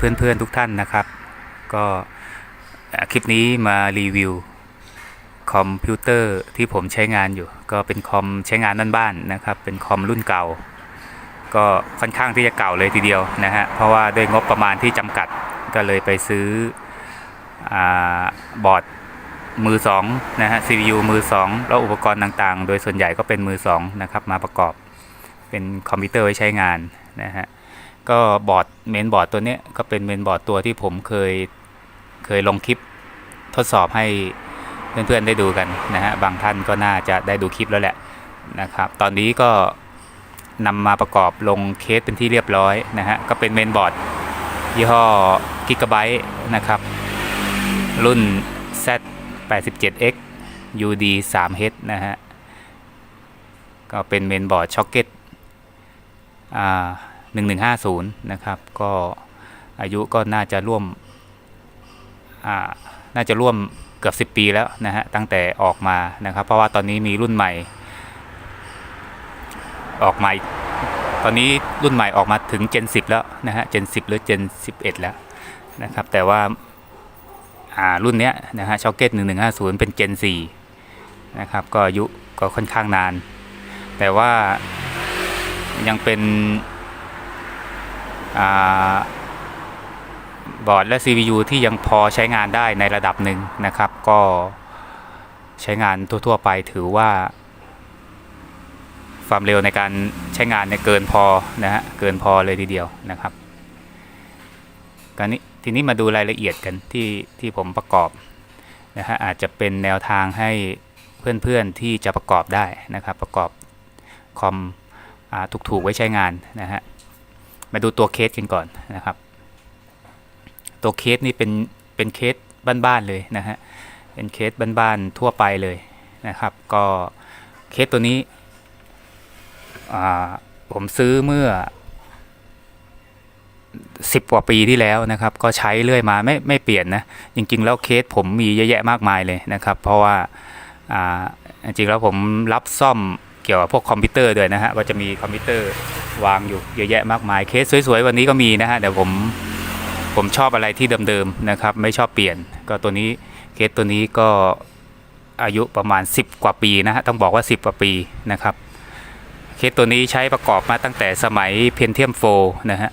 เพื่อนๆทุกท่านนะครับ ก็คลิปนี้มารีวิวคอมพิวเตอร์ที่ผมใช้งานอยู่ ก็เป็นคอมใช้งานบ้านๆนะครับ เป็นคอมรุ่นเก่า ก็ค่อนข้างที่จะเก่าเลยทีเดียวนะฮะเพราะว่าด้วยงบประมาณที่จำกัดก็เลยไปซื้ออบอร์ดมือสองนะฮะ CPU มือสองแล้วอุปกรณ์ต่างๆ โดยส่วนใหญ่ก็เป็นมือสองนะครับมาประกอบเป็นคอมพิวเตอร์ไว้ใช้งานนะฮะ ก็บอร์ดเมนบอร์ดตัวนี้ก็เป็นเมนบอร์ดตัวที่ผมเคยเคยลงคลิปทดสอบให้เพื่อนๆได้ดูกันนะฮะบางท่านก็น่าจะได้ดูคลิปแล้วแหละนะครับ ตอนนี้ก็นำมาประกอบลงเคสเป็นที่เรียบร้อยนะฮะก็เป็นเมนบอร์ดยี่ห้อ Gigabyte นะครับ รุ่น Z 87X UD 3H นะฮะ ก็เป็นเมนบอร์ดช็อคเก็ตอ่า 1150 นะครับ ก็อายุก็น่าจะร่วมน่าจะร่วมเกือบ 10 ปีแล้วนะฮะ ตั้งแต่ออกมานะครับ เพราะว่าตอนนี้มีรุ่นใหม่ ออกมาตอนนี้รุ่นใหม่ออกมาถึง Gen 10 แล้วนะฮะ Gen 10 หรือ Gen 11 แล้วนะครับ แต่ว่ารุ่นเนี้ยนะฮะช็อคเก็ต1150 เป็น Gen 4 นะครับ ก็อายุก็ค่อนข้างนาน แต่ว่ายังเป็น บอร์ดและ CPU ที่ยังพอใช้งานได้ในระดับหนึ่งนะครับ ก็ใช้งานทั่ว ๆ ไปถือว่า ความเร็วในการใช้งานเนี่ยเกินพอนะฮะเกินพอเลยทีเดียวนะครับการนี้ทีนี้มาดูรายละเอียดกันที่ที่ผมประกอบนะฮะอาจจะเป็นแนวทางให้เพื่อนๆที่จะประกอบได้นะครับ ประกอบคอมอถูกๆไว้ใช้งานนะฮะ มาดูตัวเคสกันก่อนนะครับ ตัวเคสนี่เป็นเป็นเคสบ้านๆเลยนะฮะเป็นเคสบ้านๆทั่วไปเลยนะครับ ก็เคสตัวนี้ผมซื้อเมื่อ10กว่าปีที่แล้วนะครับ ก็ใช้เรื่อยมาไม่ไม่เปลี่ยนนะจริงๆ แล้วเคสผมมีเยอะแยะมากมายเลยนะครับ เพราะว่าอ่าจริงๆแล้วผมรับซ่อมเกี่ยวกับพวกคอมพิวเตอร์ด้วยนะฮะก็จะมีคอมพิวเตอร์ วางอยู่เยอะแยะมากมายเคสสวยๆวันนี้ก็มีนะฮะเดี๋ยวผมผมชอบอะไรที่เดิมๆนะครับ ไม่ชอบเปลี่ยน ก็ตัวนี้เคสตัวนี้ก็อายุประมาณ 10 กว่าปีนะฮะต้องบอกว่า 10 กว่าปีนะครับเคสตัวนี้ใช้ประกอบมาตั้งแต่สมัย Pentium 4นะฮะ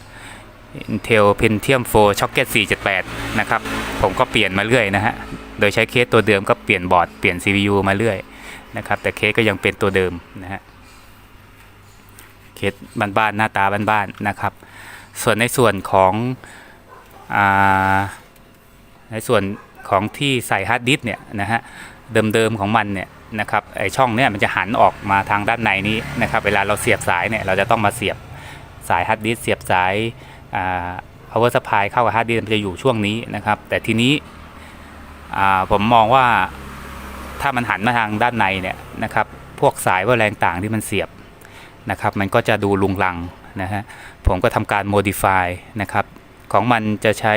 Intel Pentium 4 Socket 478 นะครับ ผมก็เปลี่ยนมาเรื่อยนะฮะ โดยใช้เคสตัวเดิมก็เปลี่ยนบอร์ดเปลี่ยน CPU มาเรื่อยนะครับ แต่เคสก็ยังเป็นตัวเดิมนะฮะ เคสบ้านๆหน้าตาบ้านๆนะครับ ส่วนในส่วนของอในส่วนของที่ใส่ฮาร์ดดิสก์เนี่ยนะฮะเดิมๆของมันเนี่ยนะครับไอช่องเนี่ยมันจะหันออกมาทางด้านในนี้นะครับเวลาเราเสียบสายเนี่ยเราจะต้องมาเสียบสายฮาร์ดดิสเสียบสายอ่า power supply เข้ากับฮาร์ดดิสมันจะอยู่ช่วงนี้นะครับ แต่ทีนี้อ่าผมมองว่าถ้ามันหันมาทางด้านในเนี่ยนะครับพวกสายว่าแรงต่างที่มันเสียบ นะครับ มันก็จะดูลุงลังนะฮะ ผมก็ทำการ modify นะครับ ของมันจะใช้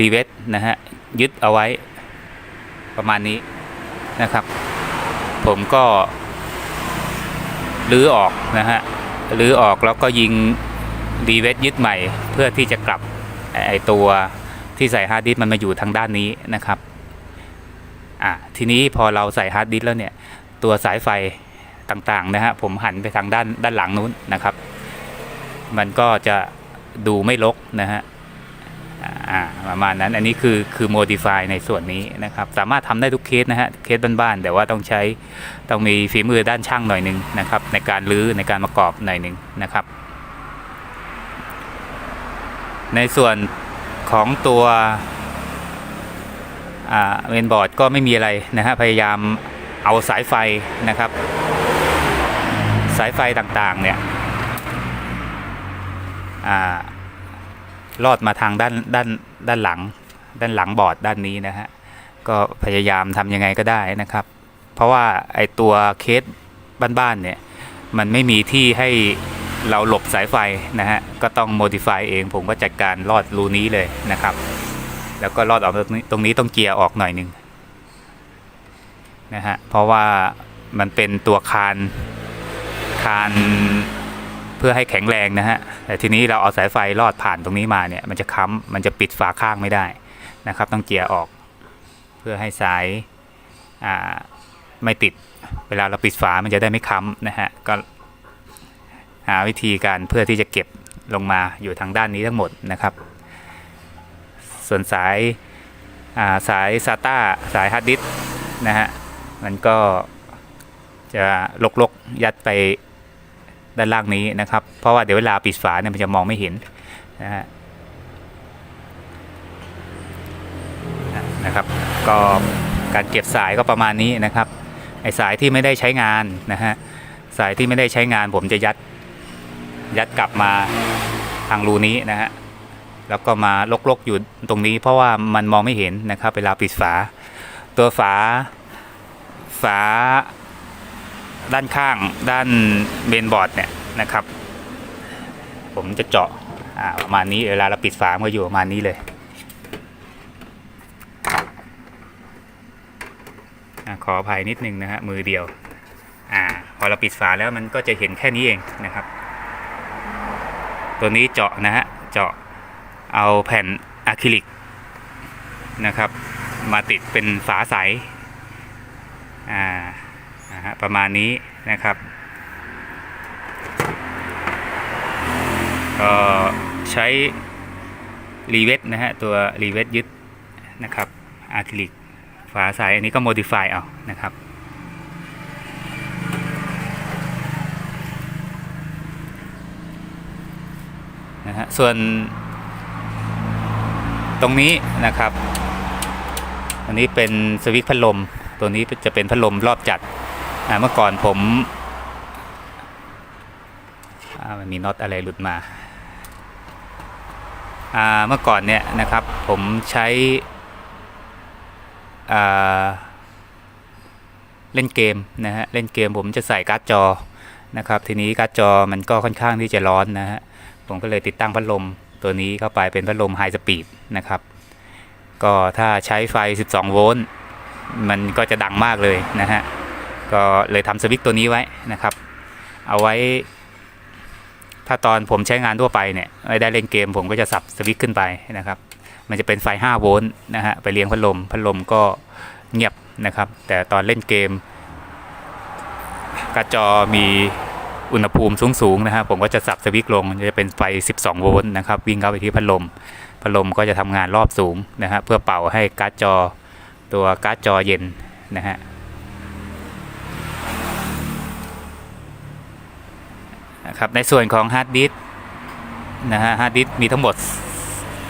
r e v e t นะฮะ ยึดเอาไว้ประมาณนี้นะครับ ผมก็รื้อออกนะฮะรื้อออกแล้วก็ยิงดีเวทยึดใหม่ เพื่อที่จะกลับไอตัวที่ใส่ฮาร์ดดิสก์มันมาอยู่ทางด้านนี้นะครับอะทีนี้พอเราใส่ฮาร์ดดิสก์แล้วเนี่ย ตัวสายไฟ ต่างๆนะฮะผมหันไปทางด้านด้านหลังนู้นนะครับ มันก็จะดูไม่ลกนะฮะประมาณนั้นอันนี้คือคือ modify ในส่วนนี้นะครับ สามารถทำได้ทุกเคสนะฮะเคสบ้านๆแต่ว่าต้องใช้ต้องมีฝีมือด้านช่างหน่อยหนึ่งนะครับ ในการรื้อในการประกอบหน่อยหนึ่งนะครับ ในส่วนของตัวเมนบอร์ดก็ไม่มีอะไรนะฮะพยายามเอาสายไฟนะครับ สายไฟต่างๆเนี่ยอลอดมาทางด้านด้านด้านหลัง ด้านหลังบอร์ดด้านนี้นะฮะก็พยายามทำยังไงก็ได้นะครับ เพราะว่าไอตัวเคสบ้านๆเนี่ยมันไม่มีที่ให้เราหลบสายไฟนะฮะก็ต้อง modify เองผมก็จัดการลอดรูนี้เลยนะครับ แล้วก็ลอดออกตรงนี้ตรงนี้ต้องเกียร์ออกหน่อยหนึ่งนะฮะเพราะว่ามันเป็นตัวคาน คานเพื่อให้แข็งแรงนะฮะ แต่ทีนี้เราเอาสายไฟลอดผ่านตรงนี้มาเนี่ย มันจะค้ำ มันจะปิดฝาข้างไม่ได้นะครับ ต้องเจียร์ออก เพื่อให้สายอ่าไม่ติด เวลาเราปิดฝา มันจะได้ไม่ค้ำนะฮะ ก็หาวิธีการเพื่อที่จะเก็บลงมาอยู่ทางด้านนี้ทั้งหมดนะครับ ส่วนสายอ่าสาย SATA สายฮาร์ดดิสนะฮะ มันก็จะลกๆยัดไป ด้านล่างนี้นะครับ เพราะว่าเดี๋ยวเวลาปิดฝาเนี่ยมันจะมองไม่เห็นนะฮะนะครับ ก็การเก็บสายก็ประมาณนี้นะครับไอสายที่ไม่ได้ใช้งานนะฮะสายที่ไม่ได้ใช้งานผมจะยัดยัดกลับมาทางรูนี้นะฮะแล้วก็มาลกๆอยู่ตรงนี้ เพราะว่ามันมองไม่เห็นนะครับ เวลาปิดฝา ตัวฝาฝา ด้านข้างด้านเมนบอร์ดเนี่ยนะครับ ผมจะเจาะประมาณนี้เวลาเราปิดฝามันก็อยู่ประมาณนี้เลยอขออภัยนิดนึงนะฮะมือเดียวอ่าพอเราปิดฝาแล้วมันก็จะเห็นแค่นี้เองนะครับ ตัวนี้เจาะนะฮะเจาะเอาแผ่นอะคริลิกนะครับ มาติดเป็นฝาใสอ่า ฮะประมาณนี้นะครับ ก็ใช้รีเวทนะฮะตัวรีเวทยึดนะครับอะคริลิกฝาใสอันนี้ก็โมดิฟายเอานะครับนะฮะส่วนตรงนี้นะครับ อันนี้เป็นสวิตช์พัดลม ตัวนี้จะเป็นพัดลมรอบจัด เมื่อก่อนผมมันมีน็อตอะไรหลุดมาเมื่อก่อนเนี่ยนะครับผมใช้เล่นเกมนะฮะเล่นเกมผมจะใส่การ์ดจอนะครับทีนี้การ์ดจอมันก็ค่อนข้างที่จะร้อนนะฮะผมก็เลยติดตั้งพัดลมตัวนี้เข้าไปเป็นพัดลมไฮสปีดนะครับก็ถ้าใช้ไฟ 12 โวลต์มันก็จะดังมากเลยนะฮะ ก็เลยทำสวิตช์ตัวนี้ไว้นะครับ เอาไว้ ถ้าตอนผมใช้งานทั่วไปเนี่ยไม่ได้เล่นเกมผมก็จะสับสวิตช์ขึ้นไปนะครับ มันจะเป็นไฟ 5 โวลต์นะฮะไปเลี้ยงพัดลมพัดลมก็เงียบนะครับ แต่ตอนเล่นเกมกร์ดจอมีอุณหภูมิสูงๆนะครับผมก็จะสับสวิตช์ลงจะเป็นไฟ 12 โวลต์นะครับ วิ่งเข้าไปที่พัดลมพัดลมก็จะทำงานรอบสูงนะฮะเพื่อเป่าให้การ์ดจอตัวการ์ดจอเย็นนะฮะ นะครับในส่วนของฮาร์ดดิสก์นะฮะฮาร์ดดิสก์มีทั้งหมด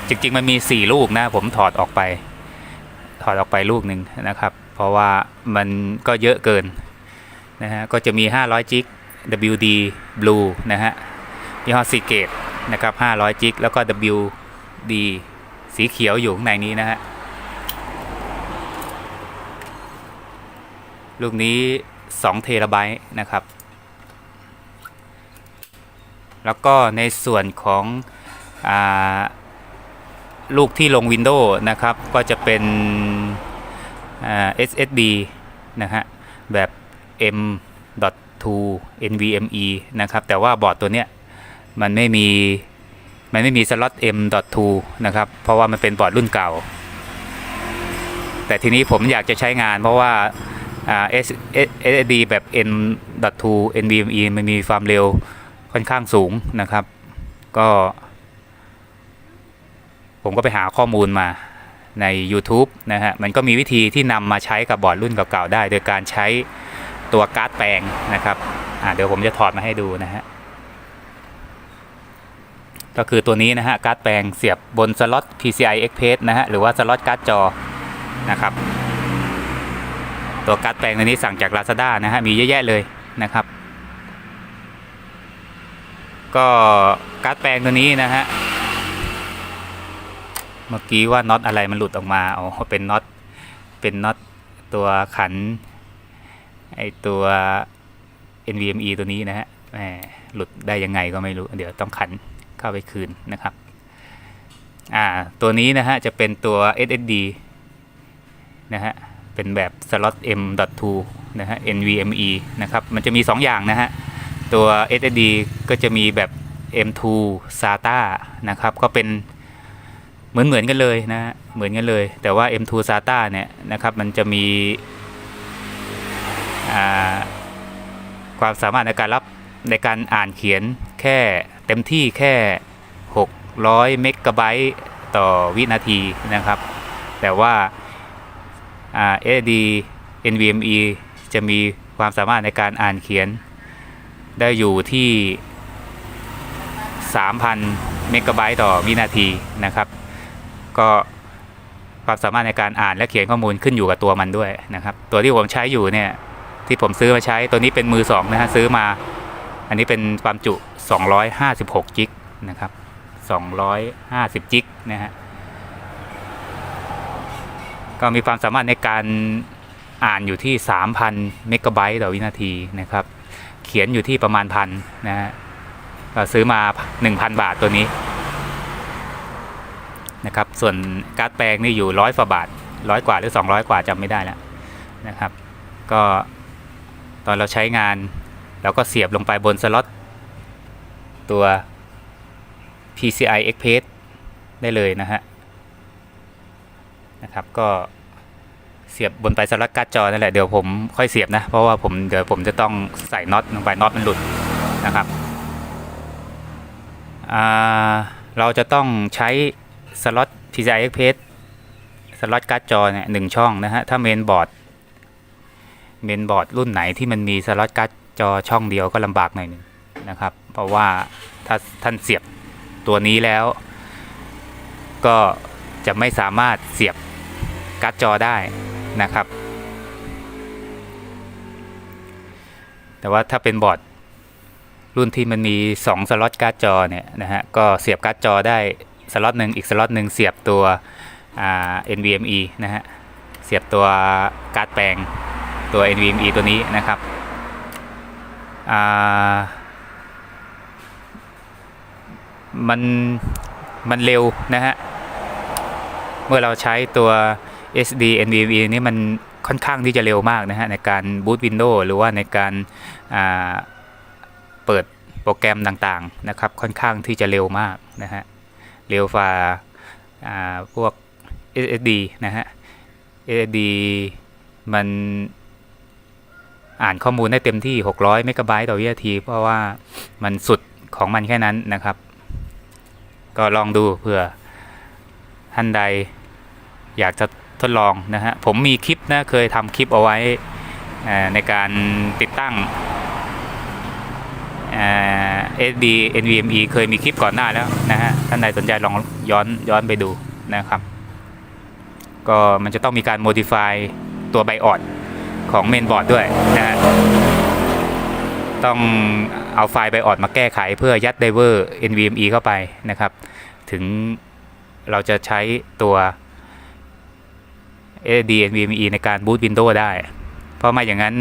จริง ๆ มันมี 4 ลูกนะ ผมถอดออกไป ถอดออกไปลูกหนึ่งนะครับ เพราะว่ามันก็เยอะเกินนะฮะก็จะมี 500 จิก WD Blue นะฮะยี่ห้อซีเกตนะครับ 500 จิก แล้วก็ WD สีเขียวอยู่ข้างในนี้นะฮะลูกนี้ 2 เทราไบต์นะครับ แล้วก็ในส่วนของอลูกที่ลง Windows นะครับ ก็จะเป็น SSD นะฮะ แบบ M.2 NVMe นะครับ แต่ว่าบอร์ดตัวเนี้ยมันไม่มี มันไม่มีสล็อต M.2 นะครับ เพราะว่ามันเป็นบอร์ดรุ่นเก่า แต่ทีนี้ผมอยากจะใช้งานเพราะว่า S SSD แบบ M.2 NVMe มันมีความเร็ว ค่อนข้างสูงนะครับ ก็ ผมก็ไปหาข้อมูลมาใน YouTube นะฮะ มันก็มีวิธีที่นำมาใช้กับบอร์ดรุ่นเก่าๆได้ โดยการใช้ตัวการ์ดแปลงนะครับเดี๋ยวผมจะถอดมาให้ดูนะฮะ ก็คือตัวนี้นะฮะ การ์ดแปลงเสียบบนสล็อต PCI Express นะฮะ หรือว่าสล็อตการ์ดจอนะครับ ตัวการ์ดแปลงตัวนี้สั่งจาก Lazada นะฮะ มีเยอะแยะเลยนะครับ ก็การ์ดแปลงตัวนี้นะฮะ เมื่อกี้ว่าน็อตอะไรมันหลุดออกมาอ๋อเป็นน็อต เป็นน็อตตัวขัน ไอตัว NVMe ตัวนี้นะฮะแหมหลุดได้ยังไงก็ไม่รู้ เดี๋ยวต้องขันเข้าไปคืนนะครับ อ่า ตัวนี้นะฮะจะเป็นตัว SSD นะฮะ เป็นแบบ slot M.2 นะฮะ NVMe นะครับ มันจะมี 2 อย่างนะฮะ ตัว SSD ก็จะมีแบบ M2 SATA นะครับ ก็เป็นเหมือนเหมือนกันเลยนะเหมือนกันเลย แต่ว่า M2 SATA เนี่ยนะครับ มันจะมีความสามารถในการรับในการอ่านเขียนแค่เต็มที่แค่ 600 เมกะไบต์ต่อวินาทีนะครับ แต่ว่าอ่า AD NVMe จะมีความสามารถในการอ่านเขียน ได้อยู่ที่ 3,000 เมกะไบต์ต่อวินาทีนะครับ ก็ความสามารถในการอ่านและเขียนข้อมูลขึ้นอยู่กับตัวมันด้วยนะครับ ตัวที่ผมใช้อยู่เนี่ยที่ผมซื้อมาใช้ตัวนี้เป็นมือสองนะฮะซื้อมา อันนี้เป็นความจุ 256จิกนะครับ250จิกนะฮะก็มีความสามารถในการอ่านอยู่ที่ 3,000 เมกะไบต์ต่อวินาทีนะครับ เขียนอยู่ที่ประมาณพันนะฮะก็ซื้อมา 1,000 บาทตัวนี้นะครับ ส่วนการ์ดแปลงนี่อยู่ร้อยกว่าบาทร้อยกว่าหรือ 200 กว่าจำไม่ได้แล้วนะครับ ก็ตอนเราใช้งานเราก็เสียบลงไปบนสล็อตตัว PCI Express ได้เลยนะฮะนะครับก็ เสียบบนไปสล็อตการ์ดจอนั่นแหละเดี๋ยวผมค่อยเสียบนะ เพราะว่าผมเดี๋ยวผมจะต้องใส่น็อตลงไปน็อตมันหลุดนะครับเราจะต้องใช้สล็อต PCI Express สล็อตการ์ดจอเนี่ยหนึ่งช่องนะฮะถ้าเมนบอร์ดเมนบอร์ดรุ่นไหนที่มันมีสล็อตการ์ดจอช่องเดียวก็ลำบากหน่อยนึงนะครับ เพราะว่าถ้าท่านเสียบตัวนี้แล้ว ก็จะไม่สามารถเสียบการ์ดจอได้ นะครับ แต่ว่าถ้าเป็นบอร์ดรุ่นที่มันมี 2 สล็อตการ์ดจอเนี่ยนะฮะก็เสียบการ์ดจอได้สล็อตหนึ่งอีกสล็อตหนึ่งเสียบตัว NVMe นะฮะเสียบตัวการ์ดแปลงตัว NVMe ตัวนี้นะครับมันมันเร็วนะฮะ เมื่อเราใช้ตัว SD NVMe นี่มันค่อนข้างที่จะเร็วมากนะฮะในการบูต Windows หรือว่าในการาเปิดโปรแกรมต่างๆนะครับค่อนข้างที่จะเร็วมากนะฮะเร็วฝ่าอ่าพวก SSD นะฮะ SSD มันอ่านข้อมูลได้เต็มที่ 600 เมกะไบต์ต่อวินาที เพราะว่ามันสุดของมันแค่นั้นนะครับ ก็ลองดูเผื่อท่านใดอยากจะ ทดลองนะฮะผมมีคลิปนะเคยทำคลิปเอาไว้ในการติดตั้งเอ่อ SD NVMe เคยมีคลิปก่อนหน้าแล้วนะฮะท่านใดสนใจลองย้อนย้อนไปดูนะครับ ก็มันจะต้องมีการ modify ตัวไบออดของเมนบอร์ดด้วยนะฮะต้องเอาไฟล์ไบออดมาแก้ไขเพื่อยัดไดเวอร์ NVMe เข้าไปนะครับ ถึงเราจะใช้ตัว AD NVMe ในการบูต Windows ได้ เพราะไม่อย่างนั้น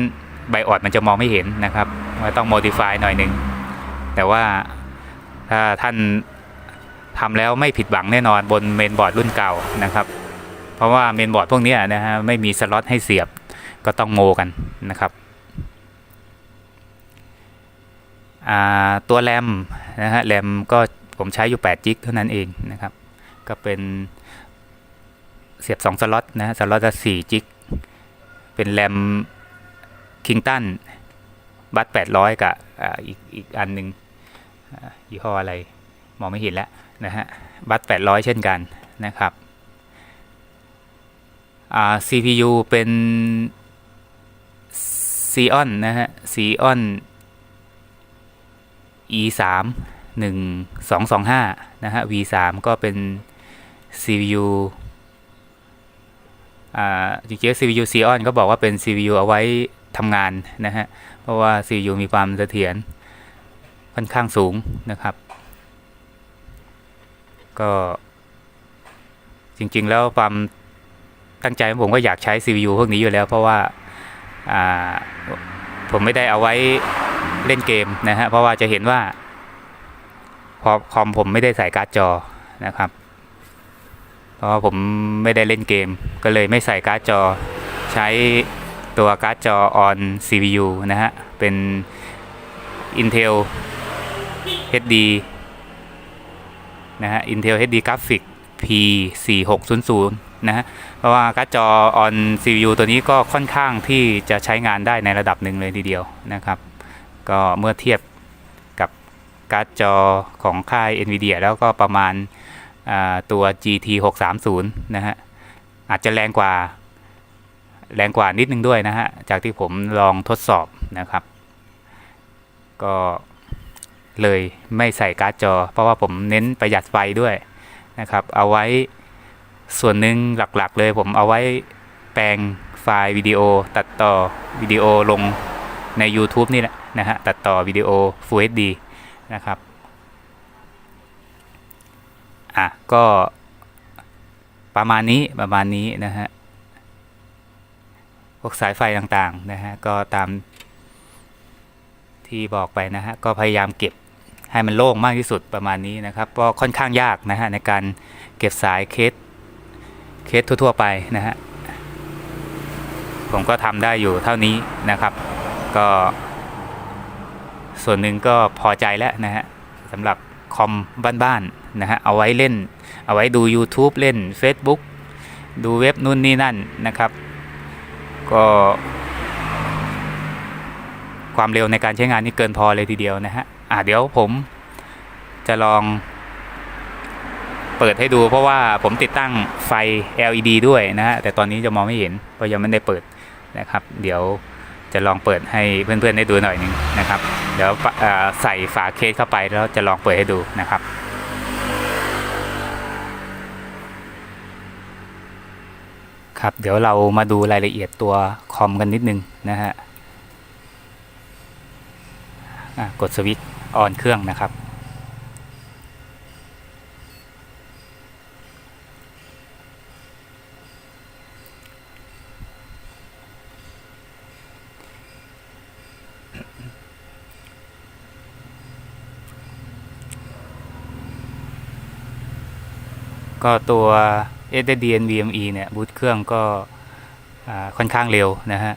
ไบออดมันจะมองไม่เห็นนะครับมันต้อง modify หน่อยหนึ่ง แต่ว่าถ้าท่านทำแล้วไม่ผิดหวังแน่นอนบนเมนบอร์ดรุ่นเก่านะครับ เพราะว่าเมนบอร์ดพวกนี้นะฮะไม่มีสล็อตให้เสียบก็ต้องโมกันนะครับตัวแรมนะฮะแรมก็ผมใช้อยู่8จิกเท่านั้นเองนะครับ ก็เป็น เสียบ 2 สล็อตนะสล็อตละ4จิก เป็นแรมคิงตันบัต800 กับอีกอีกอันหนึ่งยี่ห้ออะไร มองไม่เห็นแล้วนะฮะบัต800 เช่นกันนะครับอ่า CPU เป็น Xeon นะฮะ Xeon E3 1225นะฮะ V3 ก็เป็น CPU จริงๆ CPU Xeon ก็บอกว่าเป็น CPU เอาไว้ทำงานนะฮะ เพราะว่า CPU มีความเสถียรค่อนข้างสูงนะครับ ก็จริงๆ แล้วความตั้งใจของผมก็อยากใช้ CPU พวกนี้อยู่แล้ว เพราะว่าาผมไม่ได้เอาไว้เล่นเกมนะฮะ เพราะว่าจะเห็นว่าพอคอมผมไม่ได้ใส่การ์ดจอนะครับ เพราะผมไม่ได้เล่นเกม ก็เลยไม่ใส่การ์ดจอ ใช้ตัวการ์ดจอ on CPU นะฮะ เป็น Intel HD นะฮะ Intel HD Graphic P 4 6 0 0 นะฮะ เพราะว่าการ์ดจอ on CPU ตัวนี้ก็ค่อนข้างที่จะใช้งานได้ในระดับหนึ่งเลยทีเดียวนะครับ ก็เมื่อเทียบกับการ์ดจอของค่าย NVIDIA แล้วก็ประมาณ ตัว GT 630 นะฮะ อาจจะแรงกว่า แรงกว่านิดนึงด้วยนะฮะ จากที่ผมลองทดสอบนะครับ ก็เลยไม่ใส่การ์ดจอ เพราะว่าผมเน้นประหยัดไฟด้วยนะครับ เอาไว้ส่วนหนึ่งหลักๆเลยผมเอาไว้แปลงไฟล์วิดีโอ ตัดต่อวิดีโอลงใน YouTube นี่แหละนะฮะ ตัดต่อวิดีโอ Full HD นะครับ อะก็ประมาณนี้ประมาณนี้นะฮะพวกสายไฟต่างๆนะฮะก็ตามที่บอกไปนะฮะก็พยายามเก็บให้มันโล่งมากที่สุดประมาณนี้นะครับก็ค่อนข้างยากนะฮะในการเก็บสายเคสเคสทั่วๆไปนะฮะผมก็ทำได้อยู่เท่านี้นะครับ ก็ส่วนหนึ่งก็พอใจแล้วนะฮะสำหรับคอมบ้านๆ นะฮะเอาไว้เล่น เอาไว้ดู YouTube เล่น Facebook ดูเว็บนู่นนี่นั่นนะครับ ก็ความเร็วในการใช้งานนี่เกินพอเลยทีเดียวนะฮะอ่าเดี๋ยวผมจะลองเปิดให้ดูเพราะว่าผมติดตั้งไฟ LED ด้วยนะฮะแต่ตอนนี้จะมองไม่เห็นเพราะยังไม่ได้เปิดนะครับ เดี๋ยวจะลองเปิดให้เพื่อนๆได้ดูหน่อยนึงนะครับ เดี๋ยวใส่ฝาเคสเข้าไปแล้วจะลองเปิดให้ดูนะครับ ครับ เดี๋ยวเรามาดูรายละเอียดตัวคอมกันนิดนึงนะฮะกดสวิตช์ออนเครื่องนะครับ ก็ตัว SDN VME เนี่ยบูตเครื่องก็ค่อนข้างเร็วนะฮะ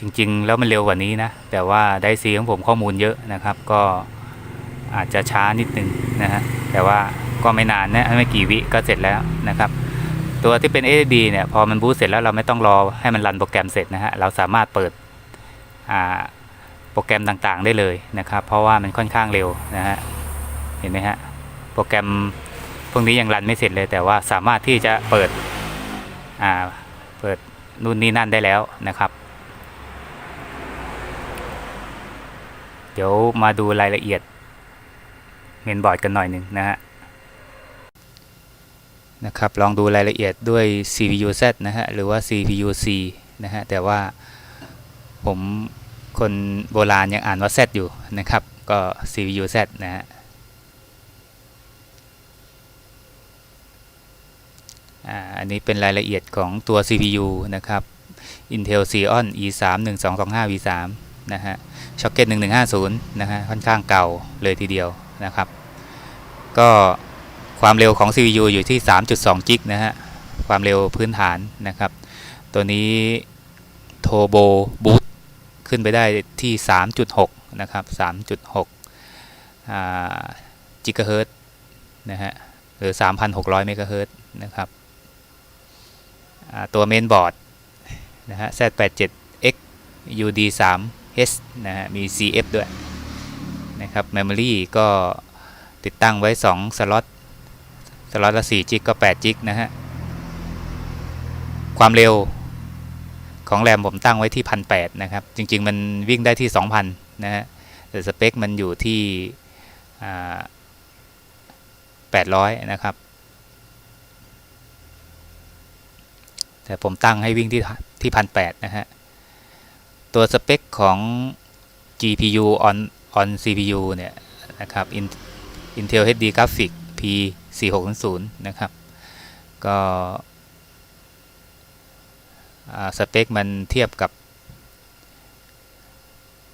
จริงๆ แล้วมันเร็วกว่านี้นะ แต่ว่าไดซีของผมข้อมูลเยอะนะครับ ก็อาจจะช้านิดนึงนะฮะแต่ว่าก็ไม่นานนะไม่กี่วิก็เสร็จแล้วนะครับตัวที่เป็น SSD เนี่ยพอมันบูตเสร็จแล้วเราไม่ต้องรอให้มันรันโปรแกรมเสร็จนะฮะเราสามารถเปิดโปรแกรมต่างๆได้เลยนะครับ เพราะว่ามันค่อนข้างเร็วนะฮะเห็นไหมฮะโปรแกรม พวกนี้ยังรันไม่เสร็จเลย แต่ว่าสามารถที่จะเปิดอ่าเปิดนู่นนี่นั่นได้แล้วนะครับ เดี๋ยวมาดูรายละเอียดเมนบอร์ดกันหน่อยหนึ่งนะฮะนะครับ ลองดูรายละเอียดด้วย CPU Z นะฮะ หรือว่า CPU C นะฮะ แต่ว่าผมคนโบราณยังอ่านว่า Z อยู่นะครับ ก็ CPU Z นะฮะ อันนี้เป็นรายละเอียดของตัว CPU นะครับ Intel Xeon E3 1225 V3 นะฮะ Socket 1150 นะฮะค่อนข้างเก่าเลยทีเดียวนะครับ ก็ความเร็วของ CPU อยู่ที่ 3.2 กิกนะฮะ ความเร็วพื้นฐานนะครับ ตัวนี้ Turbo Boost ขึ้นไปได้ที่ 3.6 นะครับ 3.6กิกะเฮิรตซ์นะฮะ หรือ 3,600 เมกะเฮิรตซ์นะครับ ตัวเมนบอร์ดนะฮะ Z87X UD3H นะฮะ มี CF ด้วยนะครับ Memory ก็ติดตั้งไว้ 2 สล็อต สล็อตละ4จิกก็8จิกนะฮะ ความเร็วของแรมผมตั้งไว้ที่ 1,800 นะครับ จริง ๆ มันวิ่งได้ที่ 2,000 นะฮะ แต่สเปคมันอยู่ที่ 800 นะครับ แต่ผมตั้งให้วิ่งที่ที่พันแปดนะฮะ ตัวสเปคของ GPU on on CPU เนี่ยนะครับ Intel HD Graphics P 4 6 0 0 นะครับ ก็สเปคมันเทียบกับ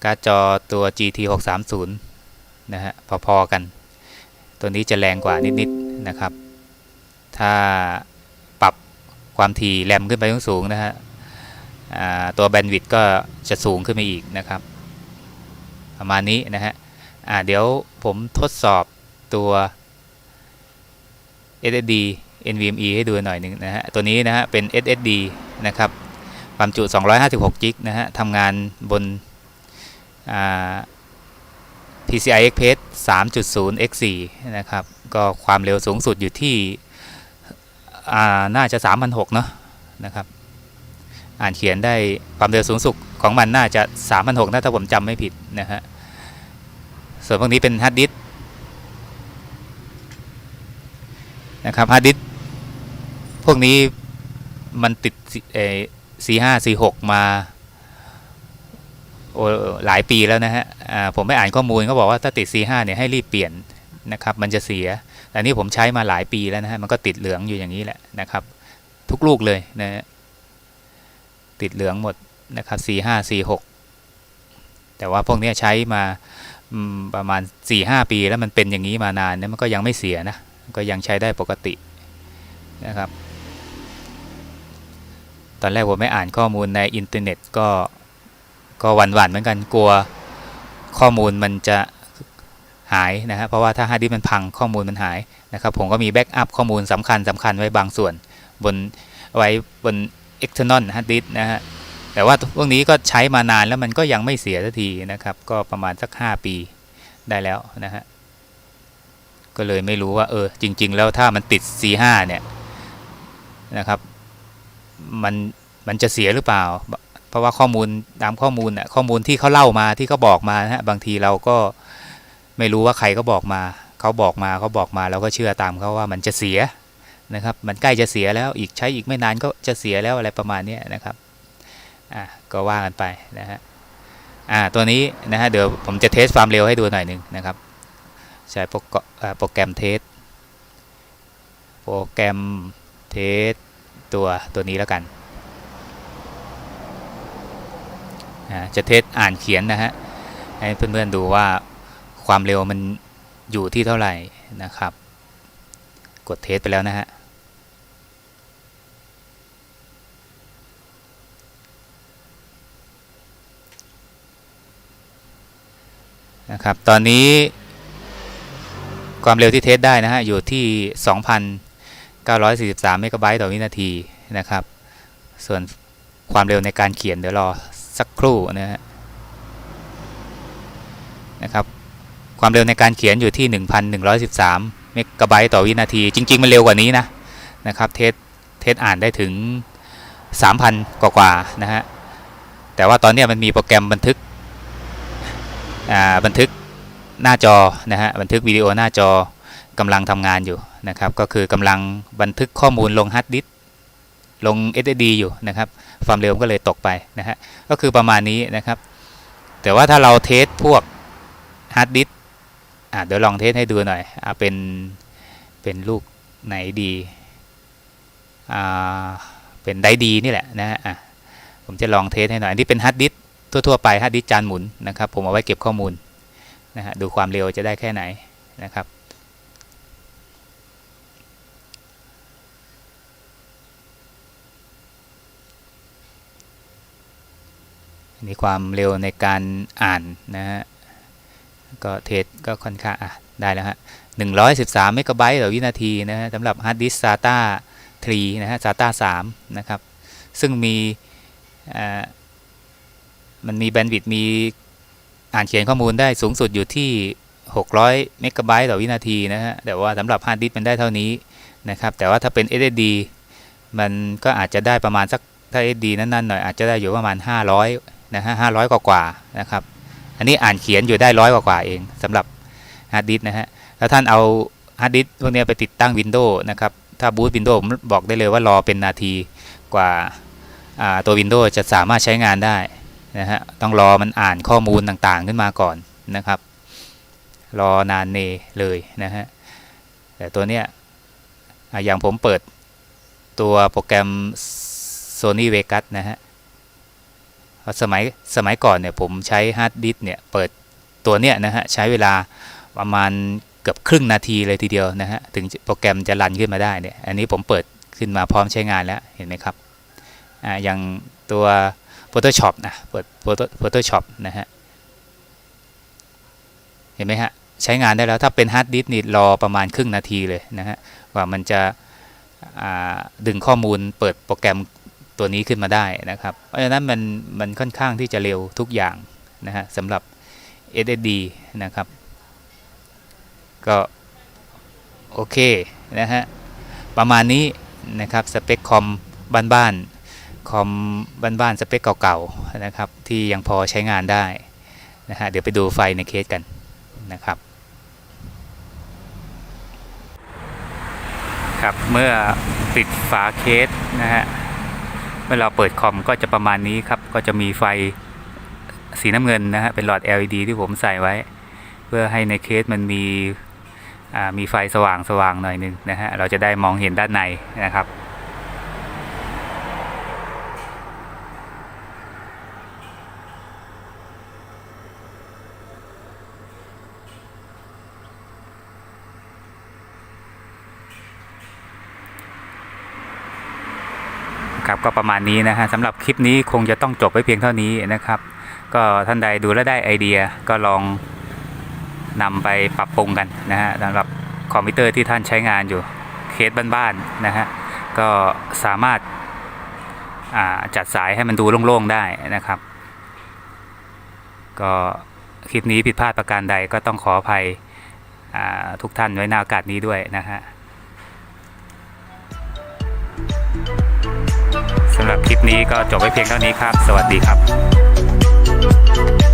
การ์ดจอตัว GT 6 3 0นะฮะ พอ ๆ กัน ตัวนี้จะแรงกว่านิด ๆ นะครับ ถ้า ความถี่แรมขึ้นไปสูงนะฮะตัวแบนด์วิดต์ก็จะสูงขึ้นไปอีกนะครับ ประมาณนี้นะฮะเดี๋ยวผมทดสอบตัว SSD NVMe ให้ดูหน่อยหนึ่งนะฮะ ตัวนี้นะฮะเป็น SSD นะครับ ความจุ 256 จิกนะฮะทำงานบน PCI Express 3.0 x4 นะครับ ก็ความเร็วสูงสุดอยู่ที่ น่าจะ3,600เนาะนะครับ อ่านเขียนได้ความเร็วสูงสุดของมันน่าจะ3,600นะถ้าผมจำไม่ผิดนะฮะส่วนพวกนี้เป็นฮาร์ดดิสนะครับฮาร์ดดิสพวกนี้มันติดเอสี่ห้าสี่หกมาโอ้หลายปีแล้วนะฮะผมไปอ่านข้อมูลเขาบอกว่าถ้าติด C5 เนี่ยให้รีบเปลี่ยนนะครับ มันจะเสีย แต่นี่ผมใช้มาหลายปีแล้วนะฮะมันก็ติดเหลืองอยู่อย่างนี้แหละนะครับ ทุกลูกเลยนะฮะติดเหลืองหมดนะครับ C5 C6 แต่ว่าพวกนี้ใช้มาประมาณ4-5ปีแล้วมันเป็นอย่างนี้มานานเนี่ยมันก็ยังไม่เสียนะก็ยังใช้ได้ปกตินะครับ ตอนแรกผมไม่อ่านข้อมูลในอินเทอร์เน็ตก็ก็หวั่นๆเหมือนกันกลัวข้อมูลมันจะ หายนะฮะเพราะว่าถ้าฮาร์ดดิสก์มันพังข้อมูลมันหายนะครับผมก็มีแบ็กอัพข้อมูลสำคัญสำคัญไว้บางส่วนบนไว้บน external hard disk นะฮะแต่ว่าพวกนี้ก็ใช้มานานแล้วมันก็ยังไม่เสียสักทีนะครับ ก็ประมาณสัก 5 ปีได้แล้วนะฮะก็เลยไม่รู้ว่าเออจริง ๆ แล้วถ้ามันติด C5 เนี่ยนะครับมันมันจะเสียหรือเปล่า เพราะว่าข้อมูลตามข้อมูลน่ะข้อมูลที่เขาเล่ามาที่เขาบอกมานะฮะบางทีเราก็ ไม่รู้ว่าใครก็บอกมา เขาบอกมาเขาบอกมาเราก็เชื่อตามเขาว่ามันจะเสียนะครับ มันใกล้จะเสียแล้วอีกใช้อีกไม่นานก็จะเสียแล้วอะไรประมาณนี้นะครับอะก็ว่ากันไปนะฮะอ่าตัวนี้นะฮะเดี๋ยวผมจะเทสความเร็วให้ดูหน่อยหนึ่งนะครับใช้โปรแกรมโปรแกรมเทสโปรแกรมเทสตัวตัวนี้แล้วกันอ่าจะเทสอ่านเขียนนะฮะให้เพื่อนๆดูว่า ความเร็วมันอยู่ที่เท่าไหร่นะครับ กดเทสไปแล้วนะฮะนะครับ ตอนนี้ความเร็วที่เทสได้นะฮะ อยู่ที่ 2,943 เมกะไบต์ต่อวินาทีนะครับ ส่วนความเร็วในการเขียนเดี๋ยวรอสักครู่นะฮะนะครับ ความเร็วในการเขียนอยู่ที่ 1,113 เมกะไบต์ต่อวินาที จริง ๆ มันเร็วกว่านี้นะนะครับเทสเทสอ่านได้ถึง 3,000 กว่าๆนะฮะแต่ว่าตอนนี้มันมีโปรแกรมบันทึกอ่าบันทึกหน้าจอนะฮะบันทึกวิดีโอหน้าจอกำลังทำงานอยู่นะครับก็คือกำลังบันทึกข้อมูลลงฮาร์ดดิสก์ลง SSD อยู่นะครับความเร็วก็เลยตกไปนะฮะก็คือประมาณนี้นะครับ แต่ว่าถ้าเราเทสพวกฮาร์ดดิส เดี๋ยวลองเทสให้ดูหน่อยอ่าเป็นเป็นลูกไหนดีเป็นไดดีนี่แหละนะฮะผมจะลองเทสให้หน่อย อันนี้เป็นฮาร์ดดิสทั่วๆไปฮาร์ดดิสจานหมุนนะครับ ผมเอาไว้เก็บข้อมูลนะฮะดูความเร็วจะได้แค่ไหนนะครับอันนี้ความเร็วในการอ่านนะฮะ ก็เทสก็ค่อนข้างอะได้แล้วฮะ113เมกะไบต์ต่อวินาทีนะฮะสำหรับฮาร์ดดิสก์ SATA 3นะฮะ SATA 3นะครับ ซึ่งมีมันมีแบนด์วิดต์มีอ่านเขียนข้อมูลได้สูงสุดอยู่ที่ 600 เมกะไบต์ต่อวินาทีนะฮะ แต่ว่าสำหรับฮาร์ดดิสก์มันได้เท่านี้นะครับ แต่ว่าถ้าเป็น SSD มันก็อาจจะได้ประมาณสักถ้า SSD นั่นๆหน่อยอาจจะได้อยู่ประมาณ 500นะฮะ500 กว่าๆนะครับ อันนี้อ่านเขียนอยู่ได้ร้อยกว่าเองสำหรับฮาร์ดดิสก์นะฮะแล้วท่านเอาฮาร์ดดิสก์พวกนี้ไปติดตั้ง Windows นะครับ ถ้าบูต Windows ผมบอกได้เลยว่ารอเป็นนาทีกว่าาตัว Windows จะสามารถใช้งานได้นะฮะต้องรอมันอ่านข้อมูลต่างๆ ขึ้นมาก่อนนะครับ รอนานเนเลยนะฮะแต่ตัวเนี้ยออย่างผมเปิดตัวโปรแกรม Sony Vegas นะฮะ สมัยสมัยก่อนเนี่ยผมใช้ฮาร์ดดิสก์เนี่ยเปิดตัวเนี้ยนะฮะใช้เวลาประมาณเกือบครึ่งนาทีเลยทีเดียวนะฮะถึงโปรแกรมจะรันขึ้นมาได้เนี่ยอันนี้ผมเปิดขึ้นมาพร้อมใช้งานแล้วเห็นไหมครับอ่าอย่างตัว Photoshop นะเปิด Photoshop นะฮะเห็นไหมฮะใช้งานได้แล้วถ้าเป็นฮาร์ดดิสก์นี่รอประมาณครึ่งนาทีเลยนะฮะกว่ามันจะอ่าดึงข้อมูลเปิดโปรแกรม ตัวนี้ขึ้นมาได้นะครับ เพราะฉะนั้นมันมันค่อนข้างที่จะเร็วทุกอย่างนะฮะสำหรับ SSD นะครับ ก็โอเคนะฮะประมาณนี้นะครับสเปคคอมบ้านๆคอมบ้านๆสเปคเก่าๆนะครับที่ยังพอใช้งานได้นะฮะเดี๋ยวไปดูไฟในเคสกันนะครับครับเมื่อปิดฝาเคสนะฮะ เมื่อเราเปิดคอมก็จะประมาณนี้ครับ ก็จะมีไฟสีน้ำเงินนะฮะเป็นหลอด LED ที่ผมใส่ไว้ เพื่อให้ในเคสมันมีมีไฟสว่างสว่างหน่อยนึงนะฮะเราจะได้มองเห็นด้านในนะครับ ครับก็ประมาณนี้นะฮะสำหรับคลิปนี้คงจะต้องจบไว้เพียงเท่านี้นะครับ ก็ท่านใดดูแลได้ไอเดียก็ลองนำไปปรับปรุงกันนะฮะสำหรับคอมพิวเตอร์ที่ท่านใช้งานอยู่เคสบ้านๆนะฮะก็สามารถาจัดสายให้มันดูโล่งๆได้นะครับ ก็คลิปนี้ผิดพลาดประการใดก็ต้องขออภัยทุกท่านไว้ในโอกาสนี้ด้วยนะฮะ นี้ก็จบไว้เพียงเท่านี้ครับ สวัสดีครับ